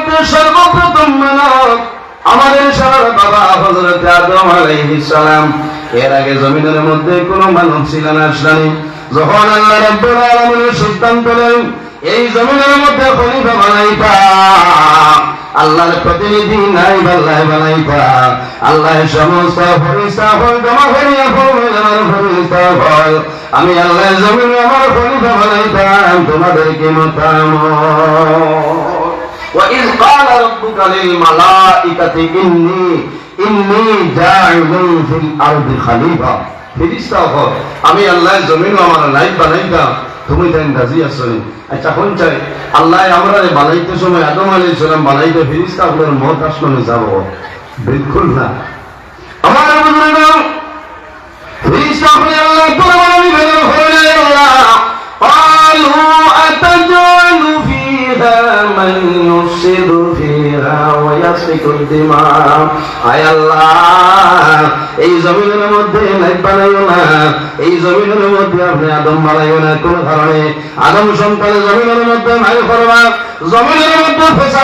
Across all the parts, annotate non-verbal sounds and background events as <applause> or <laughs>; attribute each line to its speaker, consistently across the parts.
Speaker 1: মধ্যে সর্বপ্রথম মানব আমাদের সবার বাবা হযরত আদম আলাইহিস এর আগে জমিনের মধ্যে কোনো মানব ছিল না আসলানি যখন আল্লাহ রাব্বুল আলামিন সিদ্ধান্ত নেন, এই জমিনের মধ্যে খলিফা বানাইতা আল্লাহর প্রতিনিধি নাই বাল্লাহ বানাইতা আল্লাহ সমস্ত ফরিস্তা ফল জমা করিয়া ফল আমার ফরিস্তা ফল আমি আল্লাহ জমিনে আমার খলিফা বানাইতাম, তোমাদেরকে মতামত وإذ قال ربك للملائكة إني إني جاعل في الأرض خليفة ফিরিস্তা হল আমি আল্লাহ জমিন আমার লাইফ বানাইতাম তুমি তাই রাজি আছো নি? আচ্ছা কোন চাই আল্লাহ আমরা বানাইতে সময় আদম আলী সালাম বানাইতে ফিরিস্তা আপনার মত আসলে যাব বিলকুল না আমার বুজুর্গ ফিরিস্তা আপনি আল্লাহ করে বানাবি বের হয়ে আল্লাহ قالوا أتجعل فيها من এই জমিনের মধ্যে বানাইও না। এই জমিনের মধ্যে আপনি আদম বানাইও না, কোন কারণে। আদম সন্তানের জমিনের মধ্যে ভাই করবা। জমিনের মধ্যে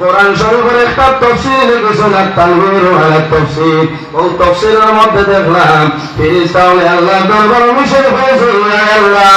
Speaker 1: কোরআন শরীফের একটা তফসির লিখেছেন তানভীর আলা তফসিল। ও তফসিলের মধ্যে দেখলাম ফিরিস্তা আল্লাহ দরবার মিশে হয়েছে আল্লাহ।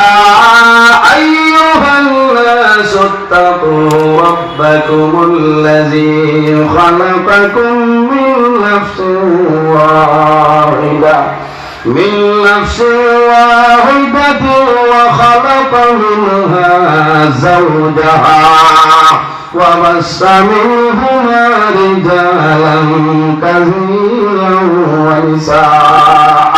Speaker 1: নাস ইত্তাকু রাব্বাকুমুল্লাযী খালাকাকুম মিন নাফসিন ওয়াহিদা من نفس واحدة وخلق منها زوجها وبس منهما رجالا كثيرا ونساء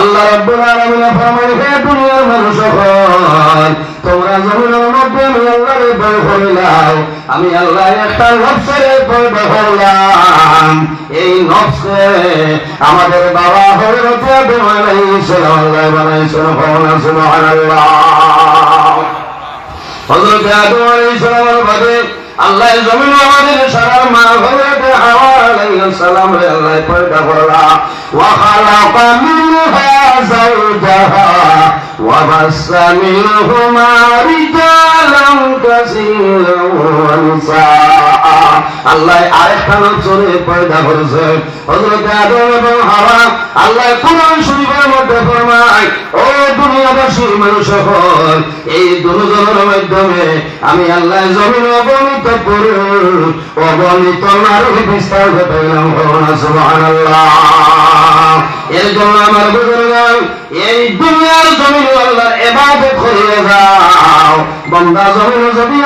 Speaker 1: আল্লাহ রাব্বুল আলামিন ফরমান হে দুনিয়ার মানুষ সকল তোমরা জমিনের আমি আল্লাহ একটা এই আমাদের বাবা আল্লাহ বানাইছেন আল্লাহ জমিন আমাদের মা হযরত হাওয়া সালাম রে আল্লাহ পয়দা করলা ওয়া খালাকা মিনহা বাসসা মিনহুমা রিজালান কাসীরান ওয়া নিসাআ। আল্লাহ আরেকটা নজরে পয়দা করেছে। আদম এবং হাওয়া, আল্লাহ কোরআন শরীফের মধ্যে ফরমায়, ও দুনিয়াবাসী মানুষ এই দুজনের মাধ্যমে আমি আল্লাহ জমিন অবনীত করু অবনীত নারী বিস্তার ঘটাইলাম। সুবহানাল্লাহ। এর জন্য আমার বুজুর্গ এই দুনিয়ার জমিন আল্লাহর এবাদত করিয়ে যাও। বন্দা জমিন যদি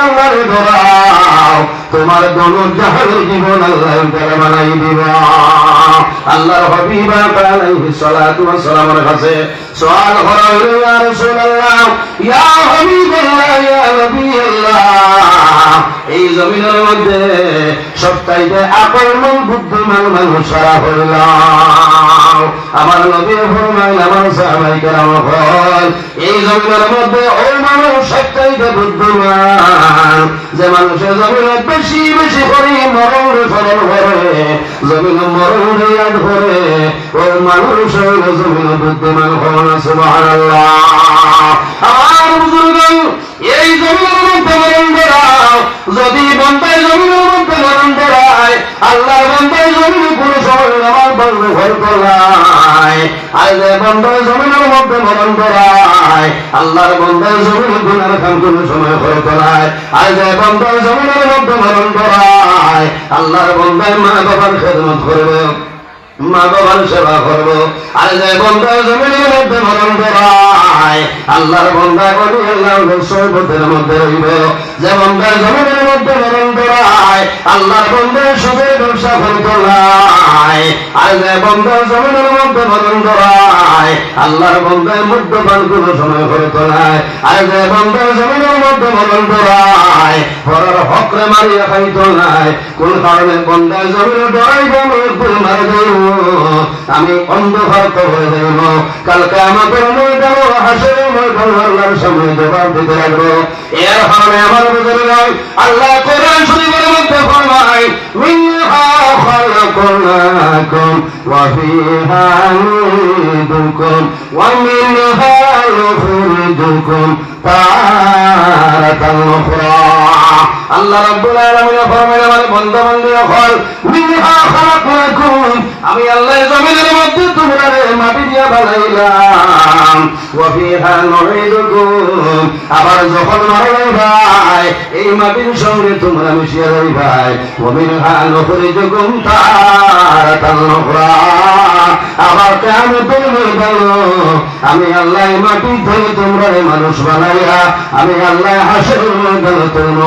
Speaker 1: তোমার দনু জাহানের জীবন আল্লাহ তাআলা বানাই দিবা। আল্লাহর হাবিব আলাইহিস সালাতু ওয়াস সালামের কাছে সওয়াল হলো, ইয়া রাসূলুল্লাহ, ইয়া ইয়া নবিয়াল্লাহ, এই জমিনের মধ্যে সবচাইতে আকর্মণ বুদ্ধিমান মানুষ সারা হইলাম আমার নবী ফরমাইল আমার সাহাবাই কেরাম হল। এই জমিনের মধ্যে ওই মানুষ সবচাইতে বুদ্ধিমান। যে মানুষের জমিনে বেশি বেশি করে মরণ ফলন করে, জমিন মরণ ইয়াদ করে, ওই মানুষ জমিন বুদ্ধিমান হন সুবহানাল্লাহ। আমার বুজুর্গ যদি বন্ধায় জমিনের মধ্যে মরণ করায় আল্লাহ বন্ধায় জমিনে কোনো সময় আমার বন্ধ ঘর করায় আল্লাহ বন্ধায় জমিনের মধ্যে মরণ করায় আল্লাহর বন্ধায় জমিনে গুণার খান কোনো সময় ঘর করায় যে বন্ধায় জমিনের মধ্যে মরণ করায় আল্লাহর বন্ধায় মা বাবার খেদমত করবে। মা বাবার সেবা করব। আর যে বন্ধা জমিনের মধ্যে মরণ করায়, আল্লাহর বন্ধা করি আল্লাহ সৈবতের মধ্যে রইব যে বন্ধা জমিনের মধ্যে মরণ করায়, আল্লাহর বন্ধা সুদের ব্যবসা করতে নাই আর যে বন্ধা জমিনের মধ্যে মরণ করায়, আল্লাহর বন্ধায় মদ্যপান কোনো সময় করতে নাই আর যে বন্ধা জমিনের মধ্যে মরণ করায় পরের হকরে মারিয়া খাইত নাই। কোন কারণে বন্ধা জমিনে আমি অন্ধকার তো হয়ে যাইব কালকে আমাদের ময়দান হাসের ময়দান আল্লাহর সামনে জবাব দিতে লাগবো। এর কারণে আমার বুঝে আল্লাহ কোরআন শরীফের মধ্যে ফরমায়, মিনহা ওয়া ফিহা নুইদুকুম ওয়া মিনহা নুখরিজুকুম আল্লাহ রাব্বুল আলামিন ফরমায় আমার বন্ধু বান্ধব হল, মিনহা আমি আল্লাহ জমিনের মধ্যে তোমরা মাটি দিয়া বানাইলাম। ওয়া ফিহা নুইদুকুম আবার যখন ভাই, এই মাটির সঙ্গে তোমরা মিশিয়ে যাই ভাই। ওয়া মিনহা নুখরিজুকুম তারাতান উখরা আবার কিয়ামতের ময়দানে আমি আল্লাহ মাটি থেকে তোমরা মানুষ বানাইয়া, আমি আল্লাহ হাসের ময়দানে তোমরা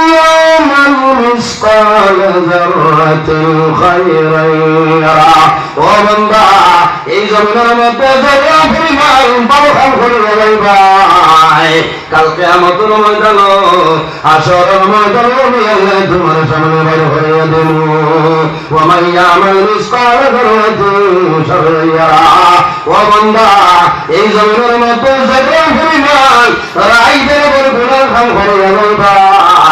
Speaker 1: ইয়ামাল মিসকাল যাররাতিন খায়রান ইয়ারা ও বান্দা এই জমিনের মধ্যে যারা পরিমাণ বাবহাল করে ভাই কালকে আমাদের ময়দান আসর ময়দান তোমার সামনে বাইর হয়ে দেব ওমাই আমার মিসকাল যাররাতিন শাররান ও বান্দা এই জমিনের মধ্যে যারা পরিমাণ রাইদের উপর গুনাহ খাম করে গেল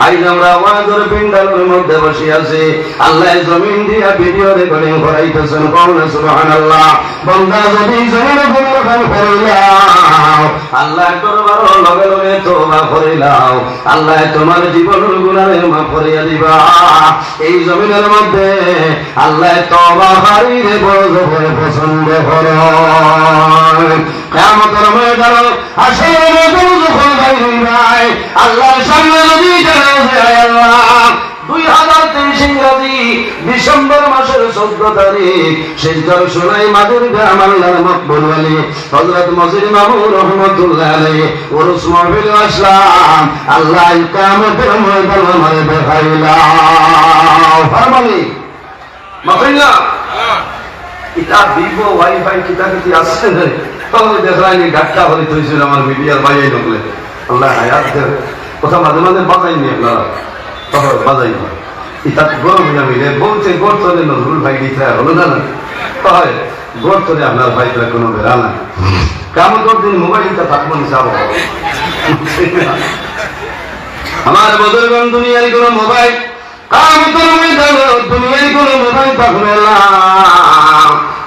Speaker 1: আইজ আমরা আল্লাহ লগে লগে তোবা করিলাও, আল্লাহ তোমার জীবনের গুনাহের মাফ করিয়া দিবা। এই জমিনের মধ্যে আল্লাহ তোবা হারিয়ে বড় জবরে পছন্দ করো। কিয়ামতের ময়দান আসলে ময়দান যখন ভাই আল্লাহর সামনে যদি আল্লাহ? দুই হাজার তেইশ ইংরাজি ডিসেম্বর মাসের চোদ্দ তারিখ শেষদার সোনাই মাদুর গ্রাম আল্লাহর মকবুল আলী হজরত মজিদ মামুর রহমতুল্লাহ আলী ওরস মহবিল আসলাম। আল্লাহ কামতের ময়দান আমারে দেখাইলাম ফারমানি মাফিল্লা কিতা দিব ওয়াইফাই কিতা কিতি আছে? তবে দেখলাইনি গাট্টা হলে তুইছিল আমার মিডিয়ার বাইরে নকলে। আল্লাহ হায়াত দেব কথা মাঝে মাঝে বাজাইনি আপনারা। তবে বাজাই না ইতা গরম হইয়া মিলে বলছে গোর তোলে নজরুল ভাই গীতা হলো না না। হয় গোর তোলে আপনার ভাইটা কোনো বেড়া না কেমন দিন? মোবাইলটা থাকব যাব। আমার বদলগণ দুনিয়ার কোনো মোবাইল। কাম জানো দুনিয়ার কোনো মোবাইল থাকবে না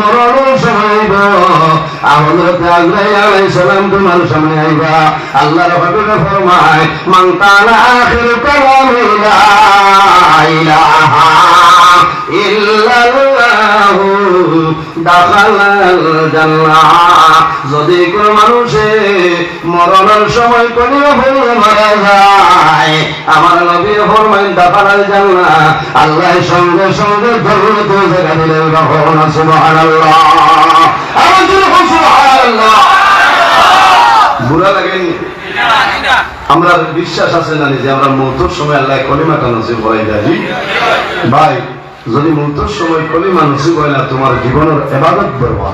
Speaker 1: মরণ সময় হইব আমল আগ্রাই আলাই সালাম তোমার সামনে আইবা। আল্লাহ হবিবে ফরমায় কানা আখির কালাম ইলাহা ইল্লাল্লাহু যদি কোন মানুষে মরণের সময় কলিয়া হয়ে মারা যায়, আমার নবী ফরমায় দাখালাল জান্নাহ আল্লাহ সঙ্গে সঙ্গে ধরে তো জায়গা আমার বিশ্বাস আছে না যে আমরা মৌতর সময় আল্লাহ কলিমা নসিব হয় যাই ভাই যদি মৃত্যুর সময় নসিব হয় না তোমার জীবনের এবাদত বেরোয়া।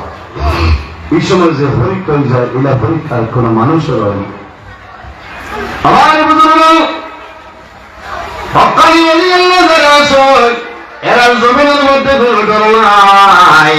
Speaker 1: এই সময় যে পরীক্ষা যায়, এলা পরীক্ষার কোন মানুষের হয় না। এরা জমিনের মধ্যে নাই।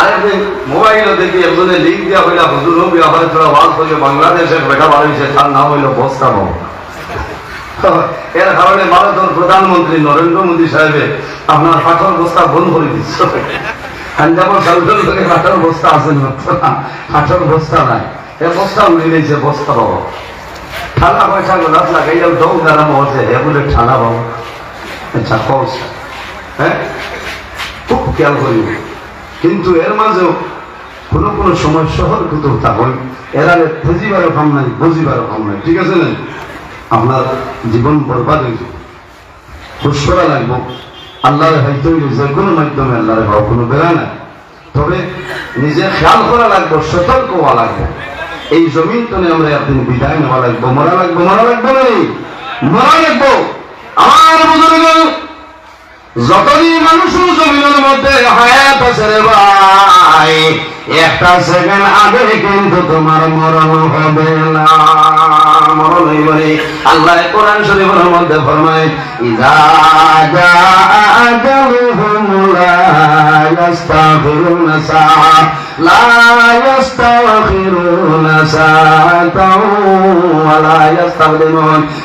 Speaker 1: আরেকদিন মোবাইলে দেখি একজনে লিঙ্ক দেওয়া হইলা হুজুর হবি আবার তোরা ওয়াজ করে বাংলাদেশের বেটা বাড়াইছে তার নাম হইল বস্তা বাবু। <laughs> এর কারণে ভারতের প্রধানমন্ত্রী নরেন্দ্র মোদী সাহেবের আপনার পাথর বস্তা বন্ধ করে দিচ্ছে পাঞ্জাবের সাউথের থেকে কাঠের বস্তা আছে না কাঠের বস্তা নাই। এ বস্তা উড়ে নিয়েছে বস্তা বাবা। ঠান্ডা পয়সা গোলাপ লাগাইলে দৌ দাঁড়া মহসে হে বলে ঠান্ডা বাবা। আচ্ছা পয়সা হ্যাঁ? খুব খেয়াল করি কিন্তু এর মাঝেও কোনো কোনো সময় শহর কুতুব থাকুন এরা বুঝিবারও কম নাই, বুঝিবারও কম নাই, ঠিক আছে না আপনার জীবন বরবাদ হয়েছে খুশরা লাগবো। আল্লাহর হয়তো যে কোনো মাধ্যমে আল্লাহর হওয়া কোনো বেড়া না তবে নিজে খেয়াল করা লাগবো, সতর্ক হওয়া লাগবে। এই জমিন তনে আমরা একদিন বিদায় নেওয়া লাগবো, মরা লাগবো মরা লাগবো না মরা লাগবো। আমার বুজুর্গ যতদিন মানুষ জমিনের মধ্যে হায়াত আছে একটা সেকেন্ড আগে কিন্তু তোমার মরণ হবে না। মরণ আল্লাহ কোরআন শরীফের মধ্যে ফরমায়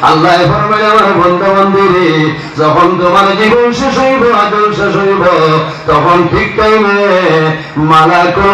Speaker 1: আল্লাহ আমার বন্ধু বান্ধবী যখন তোমার জীবন শেষ হইব আদল শেষ হইব, তখন ঠিক টাইমে মালাকুল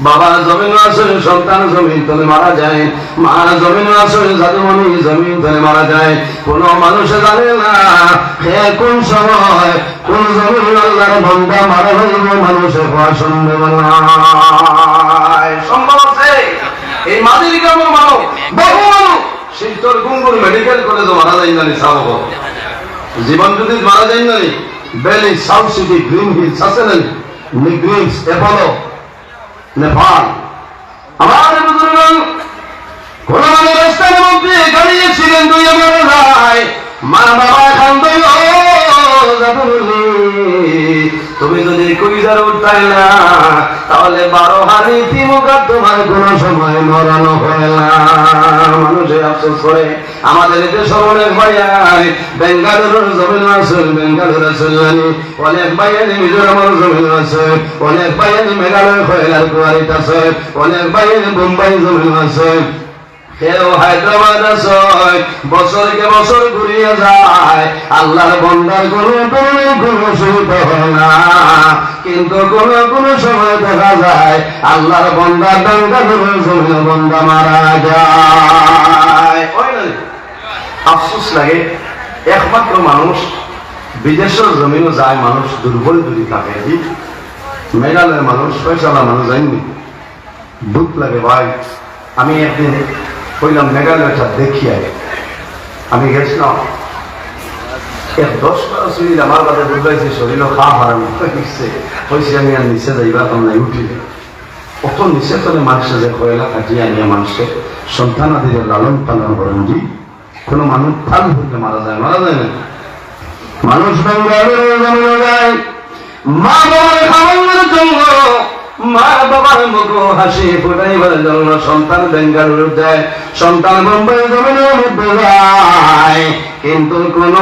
Speaker 1: বাবা জমিন আসলে, সন্তান জমিন তলে মারা যায়। মা জমিন আসলে, জাদুমণি জমিন তলে মারা যায়। কোন মানুষে জানে না হে কোন সময়, কোন জমিন আল্লাহর বন্ধা মারা হইব মানুষে হওয়া সম্ভব নয় সম্ভব আছে? এই মাদির কেমন মানব বহু মানুষ। শিলচর গুঙ্গুর মেডিকেল কলেজে মারা যায় জানি সাবক জীবন যদি মারা যায় জানি বেলি, সাউথ সিটি গ্রিন হিলস আছে না নিগ্রিমস এপোলো। নেপাল আমার বুজুর্গন কোন রাস্তার মধ্যে দুই আমার ভাই। মা বাবা ও তুমি যদি কবিতার উঠতাই না, তাহলে বারো হারি তিমুকা তোমার কোনো সময় মরানো হয় না। আফসোস করে আমাদের দেশের অনেক ভাইয়াই বেঙ্গালুরুর জমিন আছে বেঙ্গালুর আছে অনেক ভাইয়ানি মিজোরামের জমিন আছে অনেক ভাইয়ানি মেঘালয় খয়লার কুয়ারিত আছে। অনেক ভাইয়ানি বোম্বাই জমিন আছে। হায়দ্রাবাদ যায়। আল্লাহর বন্দার কোন কোনো কিন্তু কোন সময় দেখা যায় বন্দা মারা যায়। আফসোস লাগে, একমাত্র মানুষ বিদেশের জমিও যায়, মানুষ দুর্বল দূরি থাকে মেঘালয়ের মানুষ পয়সালা মানুষ যায়নি। দুঃখ লাগে ভাই, আমি একদিন কইলাম, মেঘালয়টা দেখি আগে আমি গেছিলাম। এক দশ বারো মিনিট আমার বুঝাইছে শরীর খা কইছে আমি আর নিচে যাইবা অত নিচে যে কয়লা কাটিয়ে আনিয়া সন্তান আদির লালন পালন করেন জি, কোনো মানুষ ফাল মারা যায় মারা যায় না। মানুষ মা বাবার জন্য হাসি কিন্তু কোন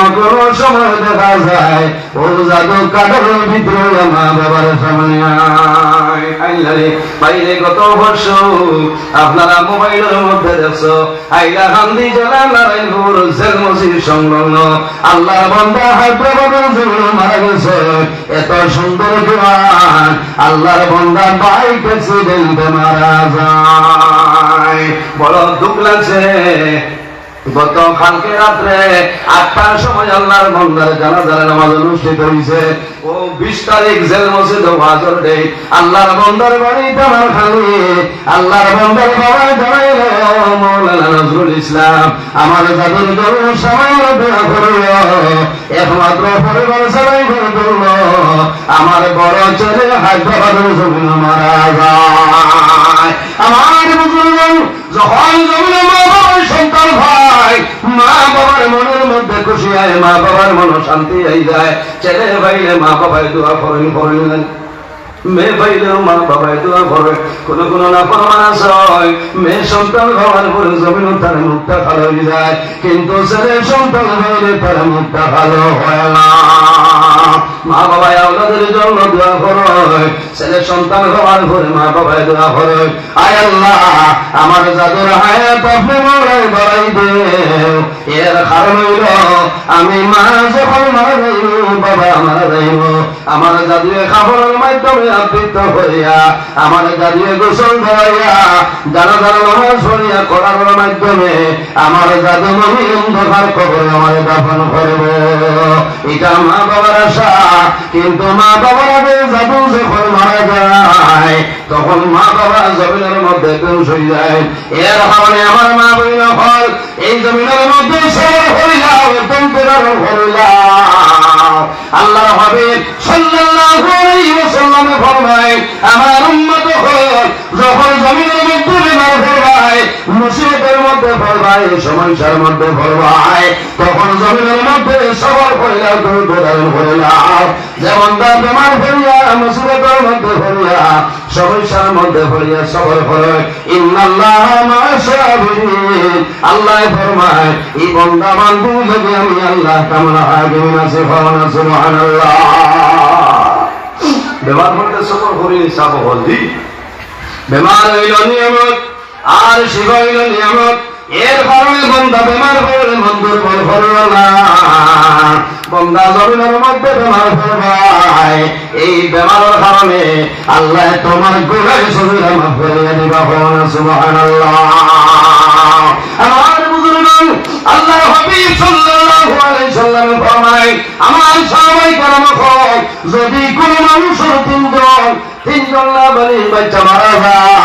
Speaker 1: সময় দেখা যায় ও জাদু ভিতরে মা বাবার বাইরে গত বর্ষ আপনারা মোবাইলের মধ্যে দেখছ আইলা হান্দি নারায়ণপুর সংলগ্ন। আল্লাহ বন্ধা মারা গেছে। এত সুন্দর আল্লাহর বন্ধা বাইক প্রেসিডেন্ট মারা যায় বড় দুঃখ লাগছে? গত কালকে রাত্রে আটটার সময় আল্লাহর বন্দার জানাজার নামাজ অনুষ্ঠিত হয়েছে ও বিশ তারিখ জেল মসজিদ হাজর ডে আল্লাহর বন্দার বাড়ি আমার খালি। আল্লাহর বন্দার বাবা জানাইল মৌলানা নজরুল ইসলাম, আমার দোয়া করল একমাত্র পরিবার সবাই করে তুলল আমার বড় জমিন মারা যায়। আমার মুসলমান যখন মা বাবার মনের মধ্যে খুশি হয়, মা বাবার মন শান্তি হয়ে যায়। ছেলে ভাইলে মা বাবাই দোয়া করেন করেন মেয়ে পাইলেও মা বাবাই দোয়া করে কোন কোন না প্রমাণ হয়, মেয়ে সন্তান হওয়ার পরে জমিন তার মুখটা ভালো হয়ে যায়। কিন্তু ছেলে সন্তান হইলে তার মুখটা ভালো হয় না। মা বাবাই আপনাদের জন্য দোয়া করে। ছেলে সন্তান হওয়ার পরে মা বাবাই দোয়া করে। আয় আল্লাহ, আমার জাদুর হায়াত আপনি মরাই দে। এর কারণ হইল, আমি মা যখন মারা বাবা মারা যাইব। আমার জাদুয়ে খাবারের মাধ্যমে আবৃত্ত হইয়া, আমার জাদুয়ে গোসল ধরাইয়া জানা জানা নামাজ পড়িয়া করার মাধ্যমে আমার জাদু মনি অন্ধকার কবরে আমার দাফন করব। এটা মা বাবার আশা। কিন্তু মা বাবার জাদু যখন মারা যায়, তখন মা বাবা জমিনের মধ্যে বেউস হয়ে যায়। এর কারণে আমার মা বইন হল এই জমিনের মধ্যে হইলাম আল্লাহ হাবিব সাল্লাল্লাহু আলাইহি ওয়াসাল্লামে ফরমায়, আমার উম্মত হল যখন জমিনের মধ্যে ফরমায় মুসিবতের মধ্যে ফরমায় সমস্যার মধ্যে ফরমায় তখন জমিনের মধ্যে সবর করিলা দ্রুত ধারণ করিলা যেমন তার বেমার ফরিয়া মুসিবতের মধ্যে ফরিয়া সমস্যার মধ্যে ফরিয়া সবর করে ইন্নাল্লাহ আল্লাহ ফরমায়, এই বন্দা যদি আমি আল্লাহ কামনা হাকিম আছে ফরনা সুবহানাল্লাহ। হলদি বেমার হইল নিয়ামত। আর শিব হইল নিয়ামত, এর কারণে বন্ধা বেমার হইলে মন দুর্বল হল না। বন্দা জমিনের মধ্যে বেমার হবাই এই বেমারের কারণে আল্লাহ তোমার গোড়ায় শরীর মাফ করিয়া দিবা হন সুবহানাল্লাহ। আমার বুজুর্গান আল্লাহ হাবিব আমার সবাই পরামর্শ যদি কোনো মানুষের তিনজন তিনজন না বলি, বাচ্চা মারা যায়।